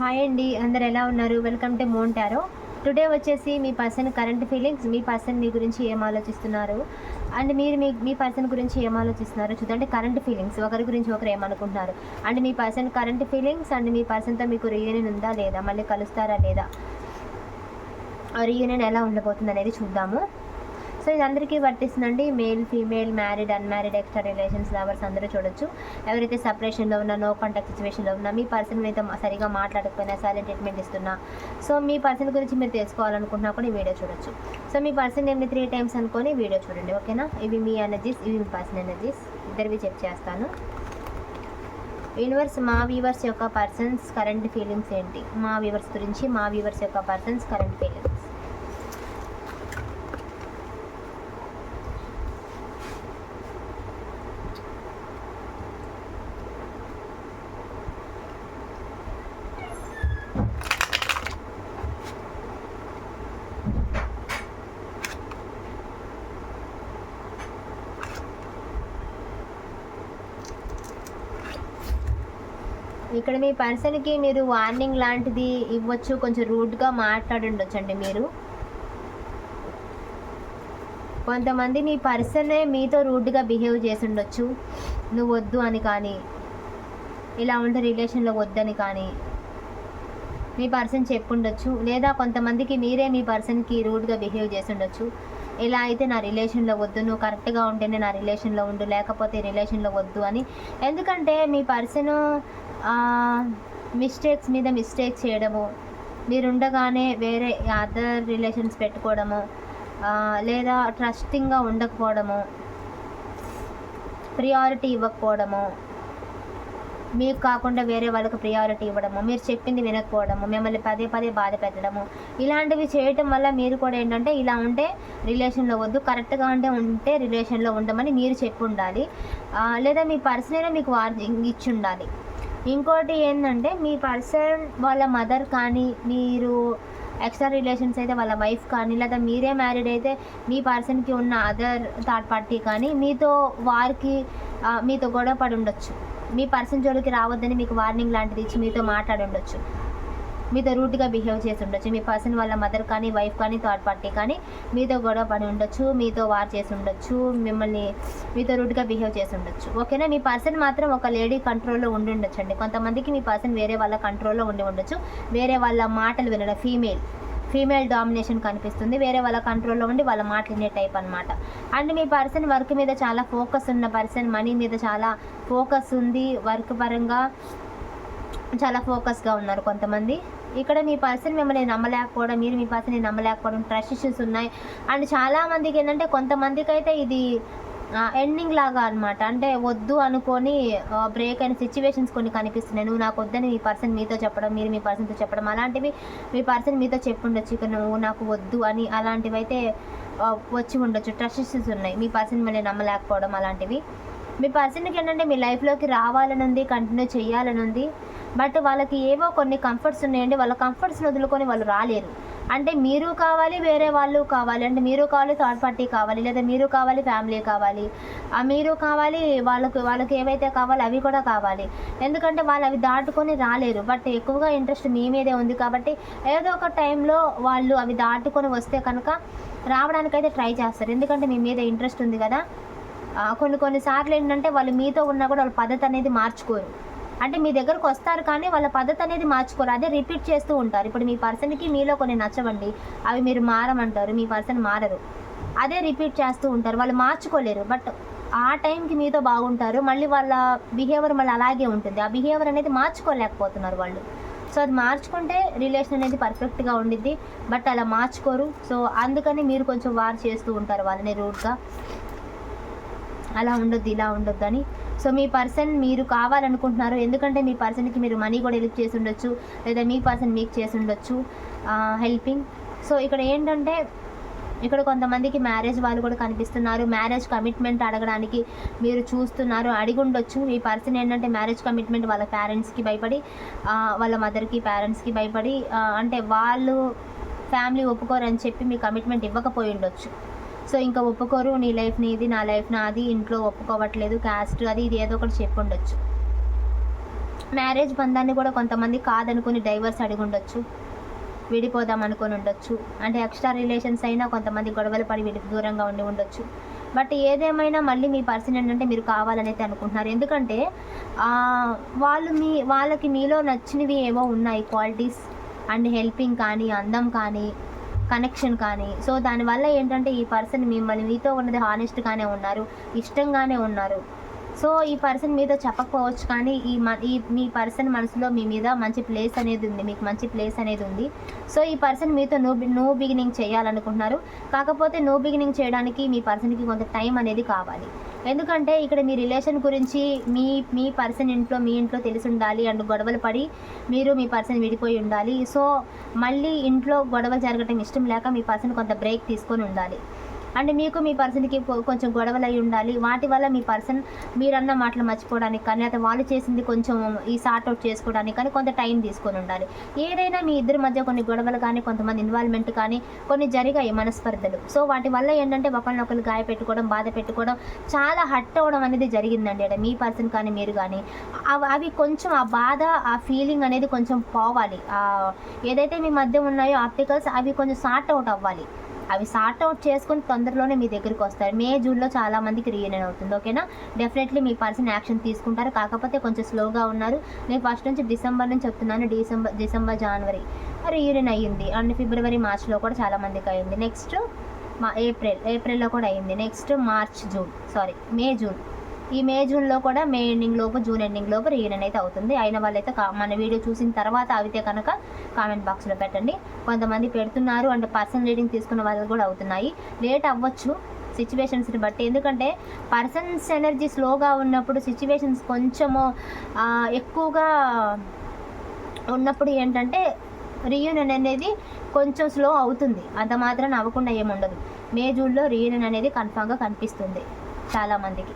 Hi అండి అందరు ఎలా ఉన్నారు? వెల్కమ్ టు మోంటారో టుడే వచ్చేసి మీ పర్సన్ కరెంట్ ఫీలింగ్స్ మీ పర్సన్ మీ గురించి ఏం ఆలోచిస్తున్నారు? అండ్ మీరు మీ మీ పర్సన్ గురించి ఏం ఆలోచిస్తున్నారు? చూడండి కరెంట్ ఫీలింగ్స్ ఒకరి గురించి ఒకరు ఏమనుకుంటున్నారు అండ్ మీ పర్సన్ కరెంట్ ఫీలింగ్స్ అండ్ మీ పర్సన్తో మీకు రీయూనియన్ ఉందా లేదా? మళ్ళీ కలుస్తారా లేదా? రీయూనియన్ ఎలా ఉండబోతుంది అనేది చూద్దాము. సో ఇది అందరికీ వర్తిస్తుందండి male female married unmarried extra relations lovers అందరూ చూడొచ్చు. ఎవరైతే సపరేషన్లో ఉన్నా నో కాంటాక్ట్ సిచ్యువేషన్లో ఉన్నా మీ పర్సన్ అయితే సరిగా మాట్లాడకపోయినా సైలెంట్ ట్రీట్మెంట్ ఇస్తున్నా సో మీ పర్సన్ గురించి మీరు తెలుసుకోవాలనుకుంటున్నా కూడా ఈ వీడియో చూడొచ్చు. సో మీ పర్సన్ నేమ్ని త్రీ టైమ్స్ అనుకొని వీడియో చూడండి ఓకేనా? ఇవి మీ ఎనర్జీస్ ఇవి మీ పర్సన్ ఎనర్జీస్ ఇద్దరివి చెక్ చేస్తాను. యూనివర్స్ మా వ్యూవర్స్ యొక్క పర్సన్స్ కరెంట్ ఫీలింగ్స్ ఏంటి? మా వ్యూవర్స్ గురించి మా వ్యూవర్స్ యొక్క పర్సన్స్ కరెంట్ ఫీలింగ్స్ ఇక్కడ మీ పర్సన్కి మీరు వార్నింగ్ లాంటిది ఇవ్వచ్చు కొంచెం రూడ్గా మాట్లాడుండొచ్చండి మీరు. కొంతమంది మీ పర్సనే మీతో రూడ్గా బిహేవ్ చేసి ఉండొచ్చు నువ్వు వద్దు అని కానీ ఇలా ఉంటే రిలేషన్లో వద్దని కానీ మీ పర్సన్ చెప్పుండొచ్చు. లేదా కొంతమందికి మీరే మీ పర్సన్కి రూడ్గా బిహేవ్ చేసి ఉండొచ్చు ఇలా అయితే నా రిలేషన్లో వద్దు నువ్వు కరెక్ట్గా ఉంటేనే నా రిలేషన్లో ఉండు లేకపోతే రిలేషన్లో వద్దు అని. ఎందుకంటే మీ పర్సన్ మిస్టేక్స్ మీద మిస్టేక్ చేయడము మీరుండగానే వేరే అదర్ రిలేషన్స్ పెట్టుకోవడము లేదా ట్రస్టింగ్గా ఉండకపోవడము ప్రియారిటీ ఇవ్వకపోవడము మీకు కాకుండా వేరే వాళ్ళకి ప్రియారిటీ ఇవ్వడము మీరు చెప్పింది వినకపోవడము మిమ్మల్ని పదే పదే బాధ పెట్టడము ఇలాంటివి చేయటం వల్ల మీరు కూడా ఏంటంటే ఇలా ఉంటే రిలేషన్లో వద్దు కరెక్ట్గా ఉంటే ఉంటే రిలేషన్లో ఉండమని మీరు చెప్పి ఉండాలి. లేదా మీ పర్సన్ మీకు వార్నింగ్ ఇచ్చి ఉండాలి. ఇంకోటి ఏంటంటే మీ పర్సన్ వాళ్ళ మదర్ కానీ మీరు ఎక్స్ట్రా రిలేషన్స్ అయితే వాళ్ళ వైఫ్ కానీ లేదా మీరే మ్యారీడ్ అయితే మీ పర్సన్కి ఉన్న అదర్ థర్డ్ పార్టీ కానీ మీతో వారికి మీతో గొడవ పడి ఉండొచ్చు. మీ పర్సన్ జోలికి రావద్దని మీకు వార్నింగ్ లాంటిది ఇచ్చి మీతో మాట్లాడి ఉండొచ్చు. మీతో రూట్గా బిహేవ్ చేసి ఉండొచ్చు. మీ పర్సన్ వాళ్ళ మదర్ కానీ వైఫ్ కానీ థర్డ్ పార్టీ కానీ మీతో గొడవ పడి ఉండొచ్చు మీతో వార్ చేసి ఉండొచ్చు మిమ్మల్ని మీతో రూట్గా బిహేవ్ చేసి ఉండొచ్చు. ఓకేనా? మీ పర్సన్ మాత్రం ఒక లేడీ కంట్రోల్లో ఉండి ఉండొచ్చు అండి కొంతమందికి మీ పర్సన్ వేరే వాళ్ళ కంట్రోల్లో ఉండి ఉండొచ్చు. వేరే వాళ్ళ మాటలు వినడం ఫీమేల్ ఫీమేల్ డామినేషన్ కనిపిస్తుంది. వేరే వాళ్ళ కంట్రోల్లో ఉండి వాళ్ళ మాటలు వినే టైప్ అనమాట అండ్ మీ పర్సన్ వర్క్ మీద చాలా ఫోకస్ ఉన్న పర్సన్ మనీ మీద చాలా ఫోకస్ ఉంది. వర్క్ పరంగా చాలా ఫోకస్గా ఉన్నారు కొంతమంది. ఇక్కడ మీ పర్సన్ మిమ్మల్ని నమ్మలేకపోవడం మీరు మీ పర్సన్ని నమ్మలేకపోవడం ట్రస్ట్ ఇష్యూస్ ఉన్నాయి. అండ్ చాలామందికి ఏంటంటే కొంతమందికి అయితే ఇది ఎండింగ్ లాగా అనమాట అంటే వద్దు అనుకొని బ్రేక్ అయిన సిచ్యువేషన్స్ కొన్ని కనిపిస్తున్నాయి. నువ్వు నాకు వద్దని మీ పర్సన్ మీతో చెప్పడం మీరు మీ పర్సన్తో చెప్పడం అలాంటివి మీ పర్సన్ మీతో చెప్పుండొచ్చు. ఇక నువ్వు నాకు వద్దు అని అలాంటివి అయితే వచ్చి ఉండొచ్చు. ట్రస్ట్ ఇష్యూస్ ఉన్నాయి. మీ పర్సన్ మిమ్మల్ని నమ్మలేకపోవడం అలాంటివి. మీ పర్సన్కి ఏంటంటే మీ లైఫ్లోకి రావాలని ఉంది కంటిన్యూ చేయాలని ఉంది బట్ వాళ్ళకి ఏవో కొన్ని కంఫర్ట్స్ ఉన్నాయండి. వాళ్ళ కంఫర్ట్స్ని వదులుకొని వాళ్ళు రాలేరు. అంటే మీరు కావాలి వేరే వాళ్ళు కావాలి. అంటే మీరు కావాలి థర్డ్ పార్టీ కావాలి. లేదా మీరు కావాలి ఫ్యామిలీ కావాలి. ఆ మీరు కావాలి వాళ్ళకు వాళ్ళకి ఏవైతే కావాలి అవి కూడా కావాలి. ఎందుకంటే వాళ్ళు అవి దాటుకొని రాలేరు. బట్ ఎక్కువగా ఇంట్రెస్ట్ మీ మీదే ఉంది కాబట్టి ఏదో ఒక టైంలో వాళ్ళు అవి దాటుకొని వస్తే కనుక రావడానికైతే ట్రై చేస్తారు. ఎందుకంటే మీ మీద ఇంట్రెస్ట్ ఉంది కదా. కొన్ని కొన్ని కొన్నిసార్లు ఏంటంటే వాళ్ళు మీతో ఉన్నా కూడా వాళ్ళ పద్ధతి అనేది మార్చుకోరు. అంటే మీ దగ్గరకు వస్తారు కానీ వాళ్ళ పద్ధతి అనేది మార్చుకోరు. అదే రిపీట్ చేస్తూ ఉంటారు. ఇప్పుడు మీ పర్సన్కి మీలో కొన్ని నచ్చవండి అవి మీరు మారమంటారు మీ పర్సన్ మారరు అదే రిపీట్ చేస్తూ ఉంటారు. వాళ్ళు మార్చుకోలేరు. బట్ ఆ టైంకి మీతో బాగుంటారు. మళ్ళీ వాళ్ళ బిహేవియర్ మళ్ళీ అలాగే ఉంటుంది. ఆ బిహేవియర్ అనేది మార్చుకోలేకపోతున్నారు వాళ్ళు. సో అది మార్చుకుంటే రిలేషన్ అనేది పర్ఫెక్ట్గా ఉండిద్ది. బట్ అలా మార్చుకోరు. సో అందుకని మీరు కొంచెం వార్ చేస్తూ ఉంటారు వాళ్ళని రూట్గా అలా ఉండొద్దు ఇలా ఉండొద్దు అని. సో మీ పర్సన్ మీరు కావాలనుకుంటున్నారు ఎందుకంటే మీ పర్సన్కి మీరు మనీ కూడా హెల్ప్ చేసి ఉండొచ్చు లేదా మీ పర్సన్ మీకు చేసి ఉండొచ్చు హెల్పింగ్. సో ఇక్కడ ఏంటంటే ఇక్కడ కొంతమందికి మ్యారేజ్ వాళ్ళు కూడా కనిపిస్తున్నారు. మ్యారేజ్ కమిట్మెంట్ అడగడానికి మీరు చూస్తున్నారు అడిగి ఉండొచ్చు. మీ పర్సన్ ఏంటంటే మ్యారేజ్ కమిట్మెంట్ వాళ్ళ పేరెంట్స్కి భయపడి వాళ్ళ మదర్కి పేరెంట్స్కి భయపడి అంటే వాళ్ళు ఫ్యామిలీ ఒప్పుకోరని చెప్పి మీ కమిట్మెంట్ ఇవ్వకపోయి ఉండొచ్చు. సో ఇంకా ఒప్పుకోరు నీ లైఫ్ నీది నా లైఫ్ నాది ఇంట్లో ఒప్పుకోవట్లేదు క్యాస్ట్ అది ఇది ఏదో ఒకటి చెప్పి ఉండొచ్చు మ్యారేజ్ బంధాన్ని కూడా కొంతమంది కాదనుకుని డైవర్స్ అడిగి ఉండొచ్చు విడిపోదాం అనుకుని ఉండొచ్చు. అంటే ఎక్స్ట్రా రిలేషన్స్ అయినా కొంతమంది గొడవలు పడి విడి దూరంగా ఉండి ఉండొచ్చు. బట్ ఏదేమైనా మళ్ళీ మీ పర్సన్ ఏంటంటే మీరు కావాలనైతే అనుకుంటున్నారు. ఎందుకంటే వాళ్ళు మీ వాళ్ళకి మీలో నచ్చినవి ఏవో ఉన్నాయి క్వాలిటీస్. అండ్ హెల్పింగ్ కానీ అందం కానీ కనెక్షన్ కానీ సో దానివల్ల ఏంటంటే ఈ పర్సన్ మిమ్మల్ని మీతో ఉన్నది హానెస్ట్గానే ఉన్నారు ఇష్టంగానే ఉన్నారు. సో ఈ పర్సన్ మీతో చెప్పకపోవచ్చు కానీ ఈ మ ఈ మీ పర్సన్ మనసులో మీ మీద మంచి ప్లేస్ అనేది ఉంది మీకు మంచి ప్లేస్ అనేది ఉంది. సో ఈ పర్సన్ మీతో నో నో బిగినింగ్ చేయాలనుకుంటున్నారు. కాకపోతే నో బిగినింగ్ చేయడానికి మీ పర్సన్కి కొంత టైం అనేది కావాలి. ఎందుకంటే ఇక్కడ మీ రిలేషన్ గురించి మీ మీ పర్సన్ ఇంట్లో మీ ఇంట్లో తెలిసి ఉండాలి అండ్ గొడవలు పడి మీరు మీ పర్సన్ విడిపోయి ఉండాలి. సో మళ్ళీ ఇంట్లో గొడవలు జరగటం ఇష్టం లేక మీ పర్సన్ కొంత బ్రేక్ తీసుకొని ఉండాలి. అండ్ మీకు మీ పర్సన్కి కొంచెం గొడవలు అయి ఉండాలి. వాటి వల్ల మీ పర్సన్ మీరన్న మాటలు మర్చిపోవడానికి కానీ లేదా వాళ్ళు చేసింది కొంచెం ఈ సార్ట్ అవుట్ చేసుకోవడానికి కానీ కొంత టైం తీసుకొని ఉండాలి. ఏదైనా మీ ఇద్దరి మధ్య కొన్ని గొడవలు కానీ కొంతమంది ఇన్వాల్వ్మెంట్ కానీ కొన్ని జరిగాయి మనస్పర్ధలు. సో వాటి వల్ల ఏంటంటే ఒకరినొకరు గాయ పెట్టుకోవడం బాధ పెట్టుకోవడం చాలా హట్ అవ్వడం అనేది జరిగిందండి. అంటే మీ పర్సన్ కానీ మీరు కానీ. అవి అవి కొంచెం ఆ బాధ ఆ ఫీలింగ్ అనేది కొంచెం పోవాలి. ఏదైతే మీ మధ్య ఉన్నాయో ఆప్టికల్స్ అవి కొంచెం సార్ట్ అవుట్ అవ్వాలి. అవి సార్ట్ అవుట్ చేసుకుని తొందరలోనే మీ దగ్గరికి వస్తారు మే జూన్లో చాలా మందికి రీయూనియన్ అవుతుంది. ఓకేనా? డెఫినెట్లీ మీ పర్సన్ యాక్షన్ తీసుకుంటారు. కాకపోతే కొంచెం స్లోగా ఉన్నారు. నేను ఫస్ట్ నుంచి డిసెంబర్ నుంచి చెప్తున్నాను. డిసెంబర్ డిసెంబర్ జనవరి రీయూనియన్ అయ్యింది. అండ్ ఫిబ్రవరి మార్చ్లో కూడా చాలా మందికి అయ్యింది. నెక్స్ట్ మా ఏప్రిల్ ఏప్రిల్లో కూడా అయ్యింది. Next March June sorry May June ఈ మే జూన్లో కూడా మే ఎండింగ్ లోపు జూన్ ఎండింగ్ లోపు రీయూనియన్ అయితే అవుతుంది. అయిన వాళ్ళైతే కా- మన వీడియో చూసిన తర్వాత అవితే కనుక కామెంట్ బాక్స్లో పెట్టండి. కొంతమంది పెడుతున్నారు అంటే పర్సన్ రీడింగ్ తీసుకున్న వాళ్ళు కూడా అవుతున్నాయి. లేట్ అవ్వచ్చు సిచ్యువేషన్స్ని బట్టి. ఎందుకంటే పర్సన్స్ ఎనర్జీ స్లోగా ఉన్నప్పుడు సిచ్యువేషన్స్ కొంచెము ఎక్కువగా ఉన్నప్పుడు ఏంటంటే రీయూనియన్ అనేది కొంచెం స్లో అవుతుంది. అంత మాత్రం అవ్వకుండా ఏముండదు. మే జూన్లో రీయూనియన్ అనేది కన్ఫామ్గా కనిపిస్తుంది. చాలామందికి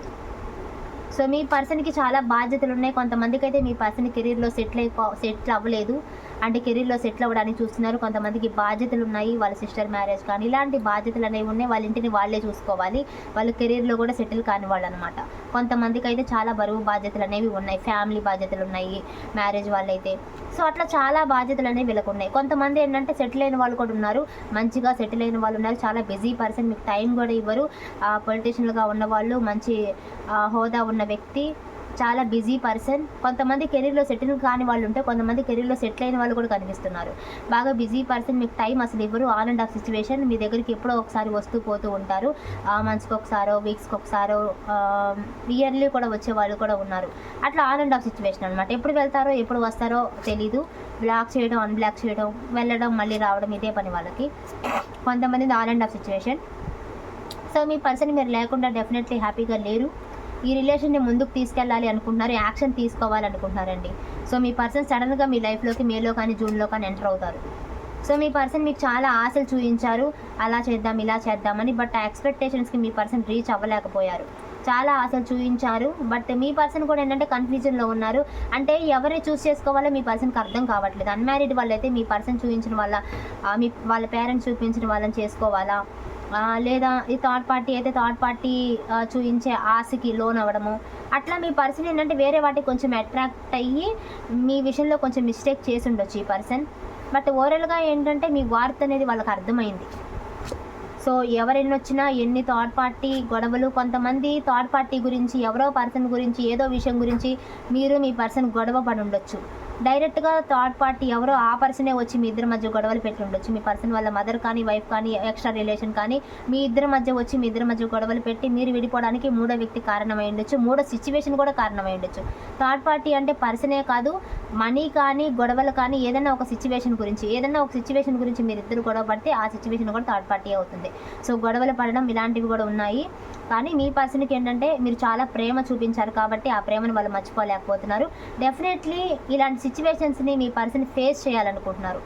సో మీ పర్సన్కి చాలా బాధ్యతలు ఉన్నాయి కొంతమందికి అయితే మీ పర్సన్ కెరీర్లో సెటిల్ అయిపో సెటిల్ అవ్వలేదు. అంటే కెరీర్లో సెటిల్ అవ్వడానికి చూస్తున్నారు. కొంతమందికి బాధ్యతలు ఉన్నాయి వాళ్ళ సిస్టర్ మ్యారేజ్ కానీ ఇలాంటి బాధ్యతలు అనేవి ఉన్నాయి. వాళ్ళ ఇంటిని వాళ్ళే చూసుకోవాలి. వాళ్ళ కెరీర్లో కూడా సెటిల్ కాని వాళ్ళు అనమాట కొంతమందికి అయితే చాలా బరువు బాధ్యతలు అనేవి ఉన్నాయి. ఫ్యామిలీ బాధ్యతలు ఉన్నాయి మ్యారేజ్ వాళ్ళైతే. సో అట్లా చాలా బాధ్యతలు అనేవి వీళ్ళకు ఉన్నాయి. కొంతమంది ఏంటంటే సెటిల్ అయిన వాళ్ళు కూడా ఉన్నారు. మంచిగా సెటిల్ అయిన వాళ్ళు ఉన్నారు. చాలా బిజీ పర్సన్ మీకు టైం కూడా ఇవ్వరు. పొలిటీషియన్గా ఉన్న వాళ్ళు మంచి హోదా ఉన్న వ్యక్తి చాలా బిజీ పర్సన్. కొంతమంది కెరీర్లో సెటిల్ కాని వాళ్ళు ఉంటే కొంతమంది కెరీర్లో సెటిల్ అయిన వాళ్ళు కూడా కనిపిస్తున్నారు. బాగా బిజీ పర్సన్ మీకు టైం అసలు ఇవ్వరు. ఆన్ అండ్ ఆఫ్ సిచ్యువేషన్ మీ దగ్గరికి ఎప్పుడో ఒకసారి వస్తూ పోతూ ఉంటారు. మంత్స్కి ఒకసారో వీక్స్కి ఒకసారో ఇయర్లీ కూడా వచ్చే వాళ్ళు కూడా ఉన్నారు. అట్లా ఆన్ అండ్ ఆఫ్ సిచ్యువేషన్ అనమాట ఎప్పుడు వెళ్తారో ఎప్పుడు వస్తారో తెలీదు. బ్లాక్ చేయడం అన్బ్లాక్ చేయడం వెళ్ళడం మళ్ళీ రావడం ఇదే పని వాళ్ళకి. కొంతమంది on and off situation. So me person మీరు లేకుండా డెఫినెట్లీ హ్యాపీగా లేరు. ఈ రిలేషన్ని ముందుకు తీసుకెళ్ళాలి అనుకుంటున్నారు యాక్షన్ తీసుకోవాలనుకుంటున్నారండి. సో మీ పర్సన్ సడన్గా మీ లైఫ్లోకి మేలో కానీ జూన్లో కానీ ఎంటర్ అవుతారు. సో మీ పర్సన్ మీకు చాలా ఆశలు చూపించారు అలా చేద్దాం ఇలా చేద్దామని బట్ ఆ ఎక్స్పెక్టేషన్స్కి మీ పర్సన్ రీచ్ అవ్వలేకపోయారు. చాలా ఆశలు చూపించారు బట్ మీ పర్సన్ కూడా ఏంటంటే కన్ఫ్యూజన్లో ఉన్నారు. అంటే ఎవరిని చూస్ చేసుకోవాలో మీ పర్సన్కి అర్థం కావట్లేదు. అన్మ్యారీడ్ వాళ్ళైతే మీ పర్సన్ చూపించిన వాళ్ళ మీ వాళ్ళ పేరెంట్స్ చూపించిన వాళ్ళని చేసుకోవాలా? లేదా ఈ థర్డ్ పార్టీ అయితే థర్డ్ పార్టీ చూపించే ఆశకి లోన్ అవ్వడము. అట్లా మీ పర్సన్ ఏంటంటే వేరే వాటికి కొంచెం అట్రాక్ట్ అయ్యి మీ విషయంలో కొంచెం మిస్టేక్ చేసి ఉండొచ్చు ఈ పర్సన్ బట్ ఓవరాల్గా ఏంటంటే మీ వార్త అనేది వాళ్ళకి అర్థమైంది. సో ఎవరెన్ని వచ్చినా ఎన్ని థర్డ్ పార్టీ గొడవలు కొంతమంది థర్డ్ పార్టీ గురించి ఎవరో పర్సన్ గురించి ఏదో విషయం గురించి మీరు మీ పర్సన్ గొడవ పడి ఉండొచ్చు. డైరెక్ట్గా థర్డ్ పార్టీ ఎవరో ఆ పర్సనే వచ్చి మీ ఇద్దరి మధ్య గొడవలు పెట్టి ఉండొచ్చు. మీ పర్సన్ వాళ్ళ మదర్ కానీ వైఫ్ కానీ ఎక్స్ట్రా రిలేషన్ కానీ మీ ఇద్దరి మధ్య వచ్చి మీ ఇద్దరి మధ్య గొడవలు పెట్టి మీరు విడిపోవడానికి మూడో వ్యక్తి కారణమై ఉండొచ్చు. మూడో సిచ్యువేషన్ కూడా కారణమై ఉండొచ్చు. థర్డ్ పార్టీ అంటే పర్సనే కాదు మనీ కానీ గొడవలు కానీ ఏదైనా ఒక సిచ్యువేషన్ గురించి ఏదైనా ఒక సిచ్యువేషన్ గురించి మీరు ఇద్దరు గొడవ పడితే ఆ సిచ్యువేషన్ కూడా థర్డ్ పార్టీ అవుతుంది. సో గొడవలు పడడం ఇలాంటివి కూడా ఉన్నాయి. కానీ మీ పర్సన్కి ఏంటంటే మీరు చాలా ప్రేమ చూపించారు కాబట్టి ఆ ప్రేమను వాళ్ళు మర్చిపోలేకపోతున్నారు. డెఫినెట్లీ ఇలాంటి సిచ్యువేషన్స్ని మీ పర్సన్ ఫేస్ చేయాలనుకుంటున్నారు.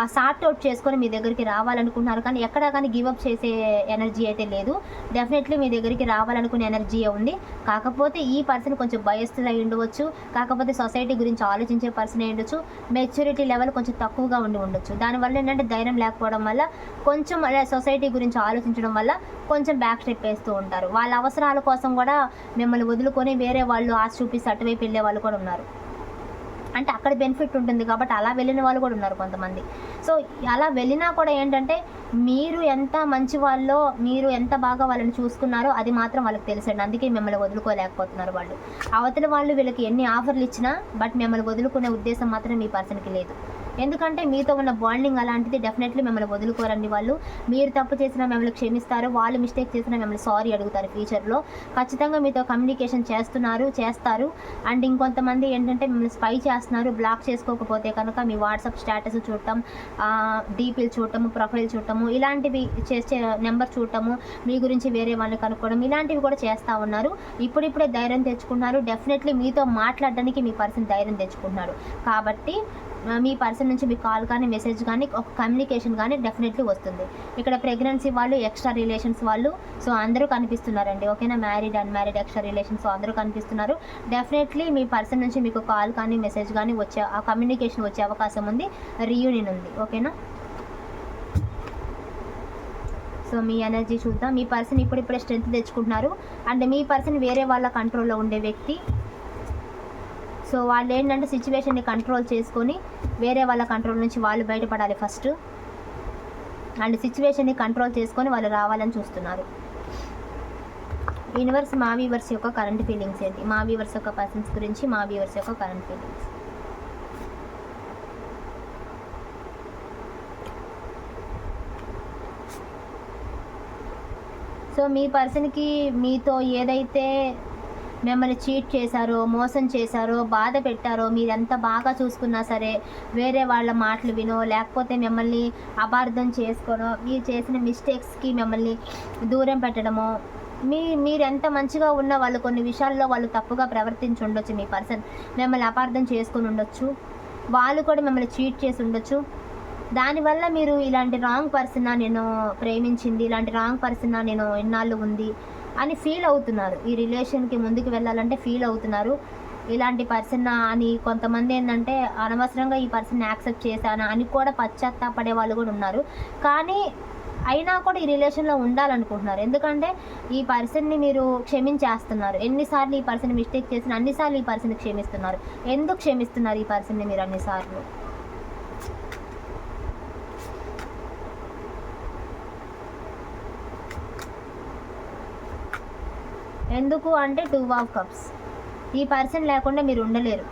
ఆ సార్ట్ అవుట్ చేసుకొని మీ దగ్గరికి రావాలనుకుంటున్నారు కానీ ఎక్కడా కానీ గివప్ చేసే ఎనర్జీ అయితే లేదు. డెఫినెట్లీ మీ దగ్గరికి రావాలనుకునే ఎనర్జీ ఉంది. కాకపోతే ఈ పర్సన్ కొంచెం భయస్థులు అయి ఉండవచ్చు. కాకపోతే సొసైటీ గురించి ఆలోచించే పర్సన్ అయి ఉండొచ్చు. మెచ్యూరిటీ లెవెల్ కొంచెం తక్కువగా ఉండి ఉండొచ్చు. దానివల్ల ఏంటంటే ధైర్యం లేకపోవడం వల్ల కొంచెం అలా సొసైటీ గురించి ఆలోచించడం వల్ల కొంచెం బ్యాక్ స్టెప్ వేస్తూ ఉంటారు. వాళ్ళ అవసరాల కోసం కూడా మిమ్మల్ని వదులుకొని వేరే వాళ్ళు ఆశ చూపిస్తే అటువైపు వెళ్ళే వాళ్ళు కూడా ఉన్నారు. అంటే అక్కడ బెనిఫిట్ ఉంటుంది కాబట్టి అలా వెళ్ళిన వాళ్ళు కూడా ఉన్నారు కొంతమంది. సో అలా వెళ్ళినా కూడా ఏంటంటే మీరు ఎంత మంచి వాళ్ళో మీరు ఎంత బాగా వాళ్ళని చూసుకున్నారో అది మాత్రం వాళ్ళకి తెలుసండి. అందుకే మిమ్మల్ని వదులుకోలేకపోతున్నారు వాళ్ళు. అవతల వాళ్ళు వీళ్ళకి ఎన్ని ఆఫర్లు ఇచ్చినా బట్ మిమ్మల్ని వదులుకునే ఉద్దేశం మాత్రం మీ పర్సన్కి లేదు. ఎందుకంటే మీతో ఉన్న బాండింగ్ అలాంటిది డెఫినెట్లీ మిమ్మల్ని వదులుకోరండి వాళ్ళు. మీరు తప్పు చేసినా మిమ్మల్ని క్షమిస్తారు వాళ్ళు మిస్టేక్ చేసినా మిమ్మల్ని సారీ అడుగుతారు ఫ్యూచర్లో ఖచ్చితంగా మీతో కమ్యూనికేషన్ చేస్తున్నారు చేస్తారు. అండ్ ఇంకొంతమంది ఏంటంటే మిమ్మల్ని స్పై చేస్తున్నారు బ్లాక్ చేసుకోకపోతే కనుక మీ వాట్సాప్ స్టేటస్ చూడటం డీపీలు చూడటము ప్రొఫైల్ చూడటము ఇలాంటివి చేసే నెంబర్ చూడటము మీ గురించి వేరే వాళ్ళని కనుక్కోవడం ఇలాంటివి కూడా చేస్తూ ఉన్నారు. ఇప్పుడిప్పుడే ధైర్యం తెచ్చుకున్నారు. డెఫినెట్లీ మీతో మాట్లాడడానికి మీ పర్సన్ ధైర్యం తెచ్చుకుంటున్నారు. కాబట్టి మీ పర్సన్ నుంచి మీకు కాల్ కానీ మెసేజ్ కానీ ఒక కమ్యూనికేషన్ కానీ డెఫినెట్లీ వస్తుంది. ఇక్కడ ప్రెగ్నెన్సీ వాళ్ళు ఎక్స్ట్రా రిలేషన్స్ వాళ్ళు సో అందరూ కనిపిస్తున్నారండి. ఓకేనా? మ్యారీడ్ అన్మ్యారీడ్ ఎక్స్ట్రా రిలేషన్స్ అందరూ కనిపిస్తున్నారు. డెఫినెట్లీ మీ పర్సన్ నుంచి మీకు కాల్ కానీ మెసేజ్ కానీ వచ్చే ఆ కమ్యూనికేషన్ వచ్చే అవకాశం ఉంది. రీయూనియన్ ఉంది. ఓకేనా? సో మీ ఎనర్జీ చూద్దాం. మీ పర్సన్ ఇప్పుడిప్పుడే స్ట్రెంత్ తెచ్చుకుంటున్నారు. అండ్ మీ పర్సన్ వేరే వాళ్ళ కంట్రోల్లో ఉండే వ్యక్తి సో వాళ్ళు ఏంటంటే సిచ్యువేషన్ని కంట్రోల్ చేసుకొని వేరే వాళ్ళ కంట్రోల్ నుంచి వాళ్ళు బయటపడాలి ఫస్ట్. అండ్ సిచ్యువేషన్ని కంట్రోల్ చేసుకొని వాళ్ళు రావాలని చూస్తున్నారు. యూనివర్స్ మా వీవర్స్ యొక్క కరెంట్ ఫీలింగ్స్ ఏంటి? మా వీవర్స్ యొక్క పర్సన్స్ గురించి మా వీవర్స్ యొక్క కరెంట్ ఫీలింగ్స్. సో మీ పర్సన్కి మీతో ఏదైతే మిమ్మల్ని చీట్ చేశారో మోసం చేశారో బాధ పెట్టారో మీరు ఎంత బాగా చూసుకున్నా సరే వేరే వాళ్ళ మాటలు వినో లేకపోతే మిమ్మల్ని అపార్థం చేసుకోనో మీరు చేసిన మిస్టేక్స్కి మిమ్మల్ని దూరం పెట్టడమో మీ మీరు ఎంత మంచిగా ఉన్న వాళ్ళు కొన్ని విషయాల్లో వాళ్ళు తప్పుగా ప్రవర్తించి ఉండొచ్చు మీ పర్సన్. మిమ్మల్ని అపార్థం చేసుకుని ఉండొచ్చు. వాళ్ళు కూడా మిమ్మల్ని చీట్ చేసి ఉండొచ్చు. దానివల్ల మీరు ఇలాంటి రాంగ్ పర్సన్ నేను ప్రేమించింది ఇలాంటి రాంగ్ పర్సన్ నేను ఎన్నాళ్ళు ఉంది. అని ఫీల్ అవుతున్నారు. ఈ రిలేషన్కి ముందుకు వెళ్ళాలంటే ఫీల్ అవుతున్నారు. ఇలాంటి పర్సన్ అని కొంతమంది ఏంటంటే అనవసరంగా ఈ పర్సన్ యాక్సెప్ట్ చేశాను అని కూడా పశ్చాత్తాపడే వాళ్ళు కూడా ఉన్నారు. కానీ అయినా కూడా ఈ రిలేషన్లో ఉండాలనుకుంటున్నారు. ఎందుకంటే ఈ పర్సన్ని మీరు క్షమించేస్తున్నారు. ఎన్నిసార్లు ఈ పర్సన్ మిస్టేక్ చేసిన అన్నిసార్లు ఈ పర్సన్ క్షమిస్తున్నారు. ఎందుకు క్షమిస్తున్నారు ఈ పర్సన్ని మీరు అన్నిసార్లు? ఎందుకు అంటే టూ ఆఫ్ కప్స్ ఈ పర్సన్ లేకుండా మీరు ఉండలేరు.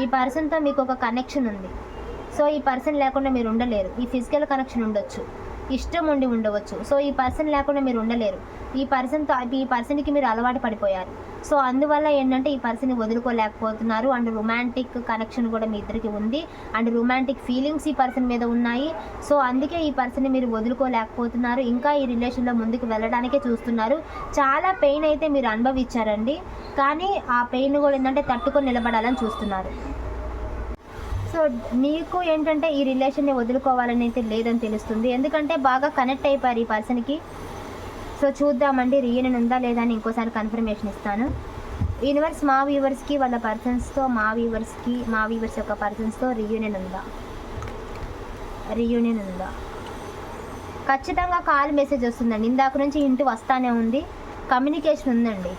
ఈ పర్సన్తో మీకు ఒక కనెక్షన్ ఉంది. సో ఈ పర్సన్ లేకుండా మీరు ఉండలేరు. ఈ ఫిజికల్ కనెక్షన్ ఉండొచ్చు. ఇష్టం ఉండి ఉండవచ్చు. సో ఈ పర్సన్ లేకుండా మీరు ఉండలేరు. ఈ పర్సన్తో ఈ పర్సన్కి మీరు అలవాటు పడిపోయారు. సో అందువల్ల ఏంటంటే ఈ పర్సన్ వదులుకోలేకపోతున్నారు. అండ్ రొమాంటిక్ కనెక్షన్ కూడా మీ ఇద్దరికి ఉంది. అండ్ రొమాంటిక్ ఫీలింగ్స్ ఈ పర్సన్ మీద ఉన్నాయి. సో అందుకే ఈ పర్సన్ మీరు వదులుకోలేకపోతున్నారు. ఇంకా ఈ రిలేషన్లో ముందుకు వెళ్ళడానికే చూస్తున్నారు. చాలా పెయిన్ అయితే మీరు అనుభవించారండి. కానీ ఆ పెయిన్ కూడా ఏంటంటే తట్టుకొని నిలబడాలని చూస్తున్నారు. సో మీకు ఏంటంటే ఈ రిలేషన్ని వదులుకోవాలని అయితే లేదని తెలుస్తుంది. ఎందుకంటే బాగా కనెక్ట్ అయిపోయారు ఈ పర్సన్కి సో చూద్దామండి రీయూనియన్ ఉందా లేదా అని ఇంకోసారి కన్ఫర్మేషన్ ఇస్తాను. యూనివర్స్ మా వ్యూవర్స్కి వాళ్ళ పర్సన్స్తో మా వ్యూవర్స్కి మా వ్యూవర్స్ యొక్క పర్సన్స్తో రీయూనియన్ ఉందా? రీయూనియన్ ఉందా? ఖచ్చితంగా కాల్ మెసేజ్ వస్తుందండి. ఇందాక నుంచి ఇంటి వస్తానే ఉంది. కమ్యూనికేషన్ ఉందండి.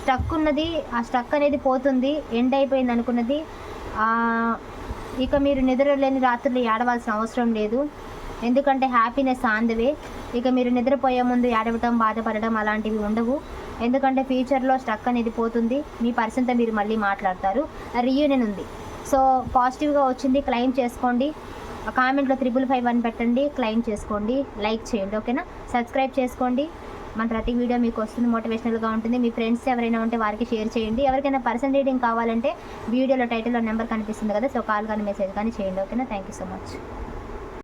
స్టక్ ఉన్నది ఆ స్టక్ అనేది పోతుంది ఎండ్ అయిపోయింది అనుకున్నది. ఇక మీరు నిద్రలేని రాత్రులు ఏడవాల్సిన అవసరం లేదు. ఎందుకంటే హ్యాపీనెస్ ఆన్ ద వే ఇక మీరు నిద్రపోయే ముందు ఏడవటం బాధపడడం అలాంటివి ఉండవు. ఎందుకంటే ఫ్యూచర్లో స్టక్ అనేది పోతుంది. మీ పర్సన్తో మీరు మళ్ళీ మాట్లాడతారు. రీయూనియన్ ఉంది. సో పాజిటివ్గా వచ్చింది క్లెయిమ్ చేసుకోండి. కామెంట్లో త్రిబుల్ ఫైవ్ అని పెట్టండి క్లెయిమ్ చేసుకోండి లైక్ చేయండి ఓకేనా? సబ్స్క్రైబ్ చేసుకోండి. మన ప్రతి వీడియో మీకు వస్తుంది మోటివేషనల్గా ఉంటుంది. మీ ఫ్రెండ్స్ ఎవరైనా ఉంటే వారికి షేర్ చేయండి. ఎవరికైనా పర్సన్ రీడింగ్ కావాలంటే వీడియోలో టైటిల్లో నెంబర్ కనిపిస్తుంది కదా సో కాల్ కానీ మెసేజ్ కానీ చేయండి ఓకేనా? Thank you so much.